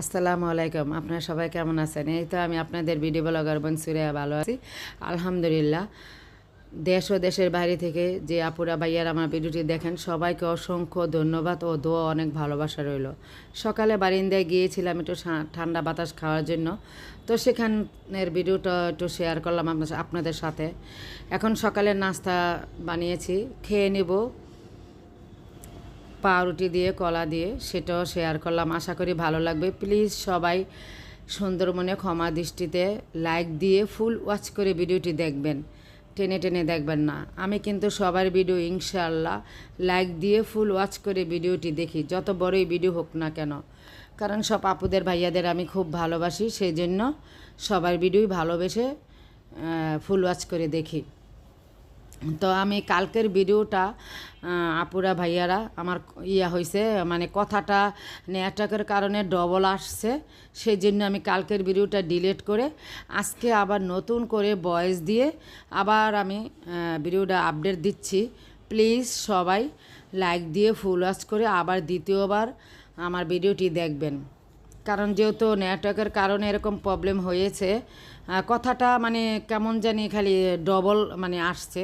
আসসালামু আলাইকুম। আপনারা সবাই কেমন আছেন? এই তো আমি আপনাদের ভিডিও ব্লগার বনসুরিয়া ভালো আছি। আলহামদুলিল্লাহ। দেশ ও দেশের বাইরে থেকে যে আপুরা, ভাইয়ার আমার ভিডিওটি দেখেন, সবাইকে অসংখ্য ধন্যবাদ ও দোয়া, অনেক ভালোবাসা রইল। সকালে বারিন্দায় গিয়েছিলাম একটু ঠান্ডা বাতাস খাওয়ার জন্য। তো সেখানের ভিডিওটা একটু শেয়ার করলাম আপনাদের সাথে। এখন সকালে নাস্তা বানিয়েছি, খেয়ে নেব। পাউরুটি দিয়ে, কলা দিয়ে সেটাও শেয়ার করলাম। আশা করি ভালো লাগবে। প্লিজ সবাই সুন্দর মনে ক্ষমা দৃষ্টিতে লাইক দিয়ে ফুল ওয়াচ করে ভিডিওটি দেখবেন। টেনে টেনে দেখবেন না। আমি কিন্তু সবার ভিডিও ইনশাআল্লাহ লাইক দিয়ে ফুল ওয়াচ করে ভিডিওটি দেখি। যত বড়ই ভিডিও হোক না কেন। কারণ সব আপুদের, ভাইয়াদের আমি খুব ভালোবাসি। সেই জন্য সবার ভিডিওই ভালোবেসে ফুল ওয়াচ করে দেখি। তো আমি কালকের ভিডিওটা আপুরা ভাইয়ারা, আমার ইয়া হয়েছে মানে কথাটা নেটওয়ার্কের কারণে ডবল আসছে, সেই জন্য আমি কালকের ভিডিওটা ডিলিট করে আজকে আবার নতুন করে ভয়েস দিয়ে আবার আমি ভিডিওটা আপডেট দিচ্ছি। প্লিজ সবাই লাইক দিয়ে ফুল ওয়াচ করে আবার দ্বিতীয়বার আমার ভিডিওটি দেখবেন। কারণ যেহেতু নেটওয়ার্কের কারণে এরকম প্রবলেম হয়েছে কথাটা মানে কেমন জানি খালি ডবল মানে আসছে।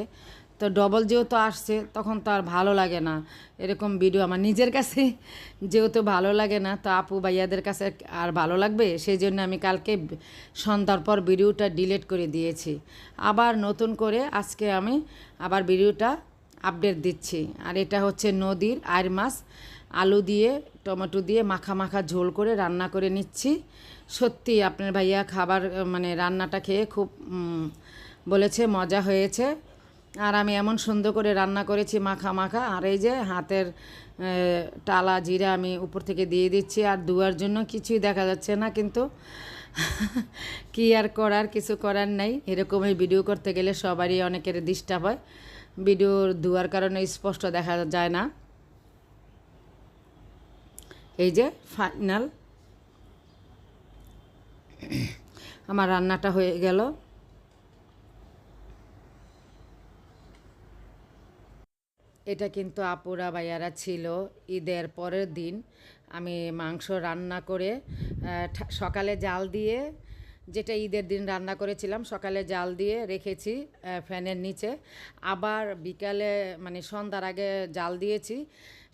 তো ডবল যেহেতু আসছে, তখন তো আর ভালো লাগে না। এরকম ভিডিও আমার নিজের কাছে যেহেতু ভালো লাগে না, তো আপু ভাইয়াদের কাছে আর ভালো লাগবে? সেই জন্য আমি কালকে সন্ধ্যার পর ভিডিওটা ডিলিট করে দিয়েছি। আবার নতুন করে আজকে আমি আবার ভিডিওটা আপডেট দিচ্ছি। আর এটা হচ্ছে নদীর আর মাছ আলু দিয়ে, টমেটো দিয়ে মাখা মাখা ঝোল করে রান্না করে নিচ্ছি। সত্যি আপনার ভাইয়া খাবার মানে রান্নাটা খেয়ে খুব বলেছে মজা হয়েছে। আর আমি এমন সুন্দর করে রান্না করেছি মাখা মাখা। আর এই যে হাতের টালা জিরা আমি উপর থেকে দিয়ে দিচ্ছি। আর দুয়ার জন্য কিছুই দেখা যাচ্ছে না কিন্তু কি আর করার, কিছু করার নাই। এরকমই ভিডিও করতে গেলে সবারই অনেকের ডিস্টার্ব হয়। ভিডিওর ধোয়ার কারণে স্পষ্ট দেখা যায় না। এই যে ফাইনাল। আমার রান্নাটা হয়ে গেল। এটা কিন্তু আপুরা ভাইয়ারা ছিল ঈদের পরের দিন। আমি মাংস রান্না করে সকালে জাল দিয়ে যেটা ঈদের দিন রান্না করেছিলাম, সকালে জাল দিয়ে রেখেছি ফ্যানের নিচে। আবার বিকালে মানে সন্ধ্যার আগে জাল দিয়েছি।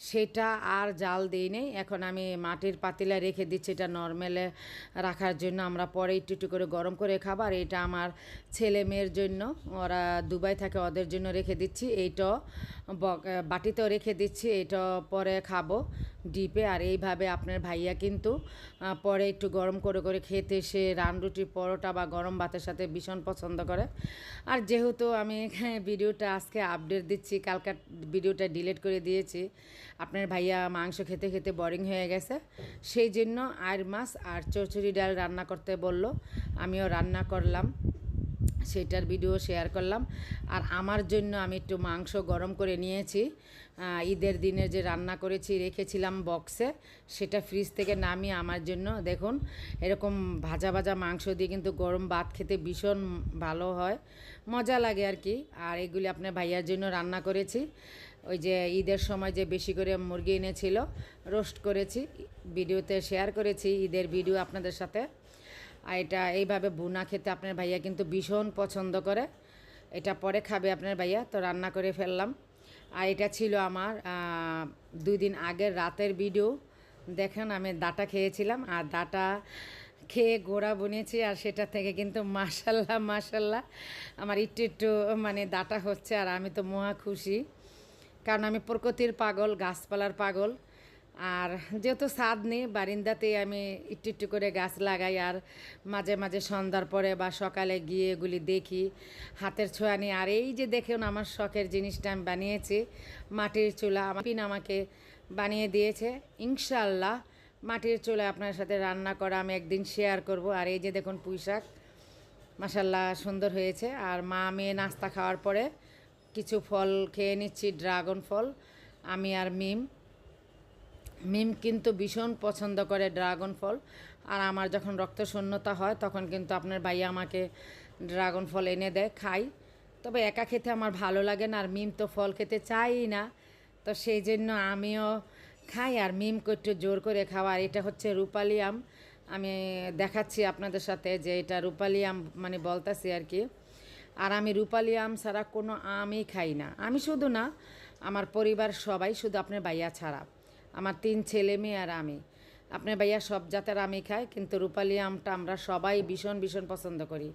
সেটা আর জাল দিই নেই। এখন আমি মাটির পাতিলা রেখে দিচ্ছি, এটা নর্মালে রাখার জন্য। আমরা পরে একটু একটু করে গরম করে খাবার এটা আমার ছেলে মেয়ের জন্য, ওরা দুবাই থাকে, ওদের জন্য রেখে দিচ্ছি। এইটাও বাটিতেও রেখে দিচ্ছি। এটা পরে খাব ডিপে। আর এইভাবে আপনার ভাইয়া কিন্তু পরে একটু গরম করে করে খেতে সে রান রুটি, পরোটা বা গরম ভাতের সাথে ভীষণ পছন্দ করে। আর যেহেতু আমি ভিডিওটা আজকে আপডেট দিচ্ছি, কালকার ভিডিওটা ডিলিট করে দিয়েছি আপনার ভাইয়া মাংস খেতে খেতে বোরিং হয়ে গেছে। সেই জন্য আর মাছ আর চচড়ি ডাল রান্না করতে বলল। আমিও রান্না করলাম, সেটার ভিডিও শেয়ার করলাম। আর আমার জন্য আমি একটু মাংস গরম করে নিয়েছি। ঈদের দিনে যে রান্না করেছি, রেখেছিলাম বক্সে সেটা ফ্রিজ থেকে নামিয়ে আমার জন্য। দেখুন, এরকম ভাজা ভাজা মাংস দিয়ে কিন্তু গরম ভাত খেতে ভীষণ ভালো হয়। মজা লাগে আর কি। আর এগুলি আপনার ভাইয়ার জন্য রান্না করেছি। ওই যে ঈদের সময় যে বেশি করে মুরগি এনেছিল রোস্ট করেছি, ভিডিওতে শেয়ার করেছি, ঈদের ভিডিও আপনাদের সাথে। আর এটা এইভাবে বুনা খেতে আপনার ভাইয়া কিন্তু ভীষণ পছন্দ করে। এটা পরে খাবে আপনার ভাইয়া, তো রান্না করে ফেললাম। আর এটা ছিল আমার দুই দিন আগের রাতের ভিডিও দেখেন আমি ডাটা খেয়েছিলাম, আর ডাটা খেয়ে গোড়া বুনেছি, আর সেটা থেকে কিন্তু মাসাল্লাহ মাসাল্লাহ আমার একটু একটু মানে ডাটা হচ্ছে, আর আমি তো মহা খুশি। কারণ আমি প্রকৃতির পাগল, গাছপালার পাগল। আর যেহেতু ছাদ নেই, বারিন্দাতেই আমি একটু একটু করে গাছ লাগাই আর মাঝে মাঝে সন্ধ্যার পরে বা সকালে গিয়ে এগুলি দেখি, হাতের ছোঁয়া নিয়ে। আর এই যে দেখুন আমার শখের জিনিসটা আমি বানিয়েছি, মাটির চুলা। আমার পিন আমাকে বানিয়ে দিয়েছে। ইনশাল্লাহ মাটির চুলা আপনার সাথে রান্না করা আমি একদিন শেয়ার করব। আর এই যে দেখুন পুঁই শাক মাসাল্লাহ সুন্দর হয়েছে। আর মা মেয়ে নাস্তা খাওয়ার পরে কিছু ফল খেয়ে নিচ্ছি, ড্রাগন ফল, আমি আর মিম। মিম কিন্তু ভীষণ পছন্দ করে ড্রাগন ফল। আর আমার যখন রক্ত শূন্যতা হয়, তখন কিন্তু আপনার ভাইয়া আমাকে ড্রাগন ফল এনে দেয়, খাই। তবে একা খেতে আমার ভালো লাগে না, আর মিম তো ফল খেতে চাই না। তো সেই জন্য আমিও খাই, আর মিম একটু জোর করে খাওয়া। আর এটা হচ্ছে রূপালি আম। আমি দেখাচ্ছি আপনাদের সাথে যে এটা রূপালি আম মানে বলতেছি আর কি। আর আমি রূপালি আম ছাড়া কোনো আমই খাই না। আমি শুধু না, আমার পরিবার সবাই শুধু আপনার ভাইয়া ছাড়া। আমার তিন ছেলে মেয়ে আর আমি। আপনার ভাইয়া সব জাতের আমি খাই কিন্তু রূপালি আমটা আমরা সবাই ভীষণ ভীষণ পছন্দ করি।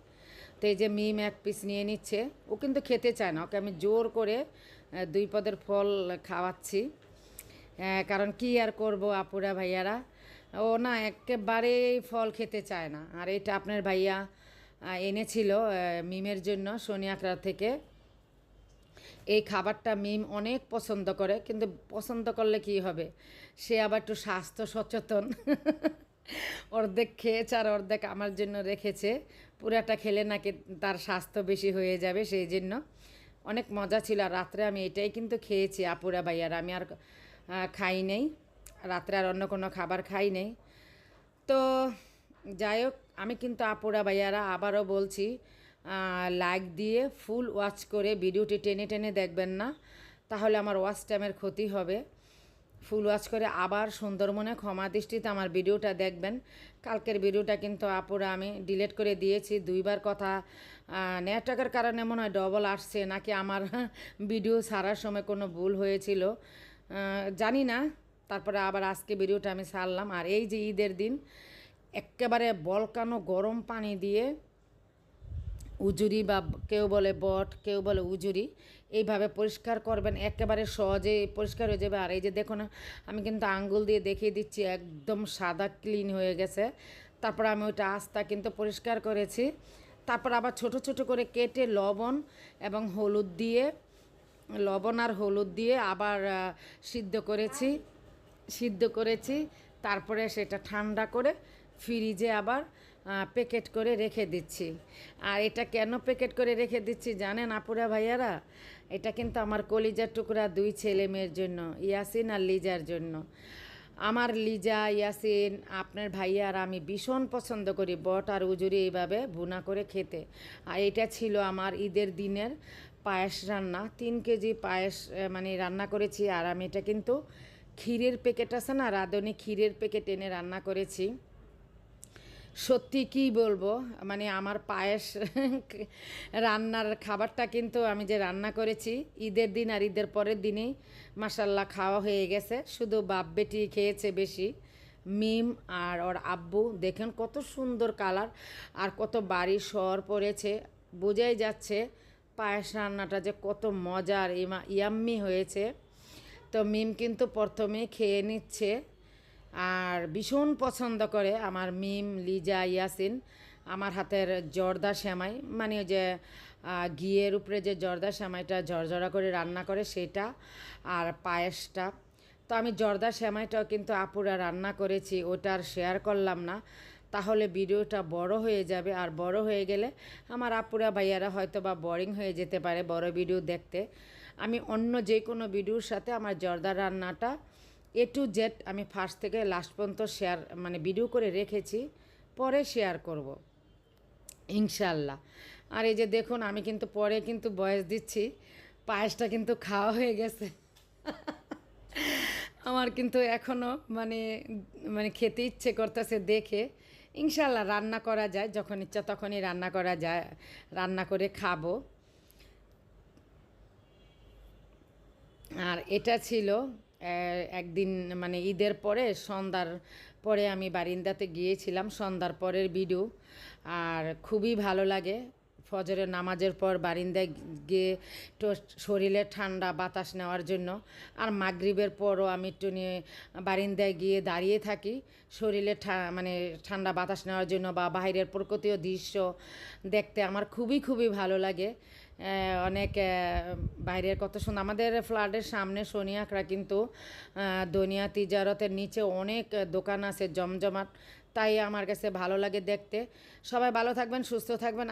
তো এই যে মিম এক পিস নিয়ে নিচ্ছে, ও কিন্তু খেতে চায় না। ওকে আমি জোর করে দুই পদের ফল খাওয়াচ্ছি। কারণ কি আর করব আপুরা ভাইয়ারা? ও না, একেবারেই ফল খেতে চায় না। আর এটা আপনার ভাইয়া এনেছিল মিমের জন্য সোনিয়াকড়া থেকে। এই খাবারটা মিম অনেক পছন্দ করে, কিন্তু পছন্দ করলে কি হবে? সে আবার একটু স্বাস্থ্য সচেতন। অর্ধেক খেয়েছে আর অর্ধেক আমার জন্য রেখেছে। পুরাটা খেলে নাকি তার স্বাস্থ্য বেশি হয়ে যাবে সেই জন্য। অনেক মজা ছিল, আর রাত্রে আমি এটাই কিন্তু খেয়েছি, আপুরা ভাইয়ার। আমি আর খাই নেই। রাত্রে আর অন্য কোনো খাবার খাই নেই। তো যাই হোক, আমি কিন্তু আপুরা ভাইয়ারা আবারও বলছি লাইক দিয়ে ফুল ওয়াচ করে ভিডিওটি টেনে টেনে দেখবেন না, তাহলে আমার ওয়াচ টাইমের ক্ষতি হবে। ফুল ওয়াচ করে আবার সুন্দরমনে ক্ষমা দৃষ্টিতে আমার ভিডিওটা দেখবেন। কালকের ভিডিওটা কিন্তু আপুরা আমি ডিলিট করে দিয়েছি, দুইবার কথা নেটওয়ার্কের কারণে মনে হয় ডবল আসছে, নাকি আমার ভিডিও ছাড়ার সময় কোনো ভুল হয়েছিল। জানি না, তারপরে আবার আজকে ভিডিওটা আমি ছাড়লাম। আর এই যে ঈদের দিন একেবারে বলকানো গরম পানি দিয়ে উজুরি বা কেউ বলে বট, কেউ বলে উজুরি, এইভাবে পরিষ্কার করবেন। একেবারে সহজে পরিষ্কার হয়ে যাবে। আর এই যে দেখো না আমি কিন্তু আঙ্গুল দিয়ে দেখিয়ে দিচ্ছি, একদম সাদা ক্লিন হয়ে গেছে। তারপর আমি ওইটা আস্তা কিন্তু পরিষ্কার করেছি। তারপর আবার ছোট ছোট করে কেটে লবণ এবং হলুদ দিয়ে, লবণ আর হলুদ দিয়ে আবার সিদ্ধ করেছি সিদ্ধ করেছি। তারপরে সেটা ঠান্ডা করে ফ্রিজে আবার প্যাকেট করে রেখে দিচ্ছি। আর এটা কেন প্যাকেট করে রেখে দিচ্ছি জানেন আপুরা ভাইয়ারা? এটা কিন্তু আমার কলিজার টুকরা দুই ছেলে মেয়ের জন্য, ইয়াসিন আর লিজার জন্য। আমার লিজা, ইয়াসিন, আপনার ভাইয়া আর আমি ভীষণ পছন্দ করি বট আর উজুরি এইভাবে ভুনা করে খেতে। আর এটা ছিল আমার ঈদের দিনের পায়েস রান্না, তিন কেজি পায়েস মানে রান্না করেছি। আর আমি এটা কিন্তু ক্ষীরের প্যাকেট আছে না, রাঁধুনি ক্ষীরের প্যাকেট এনে রান্না করেছি। সত্যি কি বলব? মানে আমার পায়েস রান্নার খাবারটা কিন্তু আমি যে রান্না করেছি, ঈদের দিন আর ঈদের পরের দিনেই মাসাল্লাহ খাওয়া হয়ে গেছে। শুধু বাপ বেটি খেয়েছে বেশি, মিম আর ওর আব্বু। দেখেন কত সুন্দর কালার আর কত বাড়ি শহর পড়েছে। বোঝাই যাচ্ছে পায়েস রান্নাটা যে কত মজার, ইমা ইয়াম্মি হয়েছে। তো মিম কিন্তু প্রথমে খেয়ে নিচ্ছে। আর ভীষণ পছন্দ করে আমার মিম, লিজা, ইয়াসিন। আমার হাতের জর্দা শ্যামাই মানে যে ঘিয়ের উপরে যে জর্দা শ্যামাইটা ঝরঝরা করে রান্না করে সেটা আর পায়েসটা। তো আমি জর্দা শ্যামাইটাও কিন্তু আপুরা রান্না করেছি, ওটা আর শেয়ার করলাম না। তাহলে ভিডিওটা বড় হয়ে যাবে, আর বড় হয়ে গেলে আমার আপুরা ভাইয়ারা হয়তো বা বোরিং হয়ে যেতে পারে বড় ভিডিও দেখতে। আমি অন্য যে কোনো ভিডিওর সাথে আমার জর্দা রান্নাটা এ টু জেড আমি ফার্স্ট থেকে লাস্ট পর্যন্ত শেয়ার মানে ভিডিও করে রেখেছি, পরে শেয়ার করব ইনশাল্লাহ আর এই যে দেখুন, আমি কিন্তু পরে কিন্তু বয়স দিচ্ছি, পায়েসটা কিন্তু খাওয়া হয়ে গেছে। আমার কিন্তু এখনও মানে মানে খেতে ইচ্ছে করতেছে দেখে। ইনশাল্লাহ রান্না করা যায়, যখন ইচ্ছা তখনই রান্না করা যায়, রান্না করে খাব। আর এটা ছিল একদিন মানে ঈদের পরে, সন্ধ্যার পরে আমি বারিন্দাতে গিয়েছিলাম, সন্ধ্যার পরের ভিডিও। আর খুবই ভালো লাগে। ফজরের নামাজের পর বারিন্দায় গিয়ে একটু শরীরে ঠান্ডা বাতাস নেওয়ার জন্য। আর মাগরিবের পরও আমি একটু নিয়ে বারিন্দায় গিয়ে দাঁড়িয়ে থাকি। শরীরে মানে ঠান্ডা বাতাস নেওয়ার জন্য বা বাইরের প্রকৃতিও দৃশ্য দেখতে আমার খুবই খুবই ভালো লাগে। অনেক বাইরের কথা শুন আমাদের ফ্ল্যাটের সামনে সোনিয়াকরা কিন্তু দনিয়া তিজারতের নিচে অনেক দোকান আছে জমজমাট। তাই আমার কাছে ভালো লাগে দেখতে। সবাই ভালো থাকবেন, সুস্থ থাকবেন।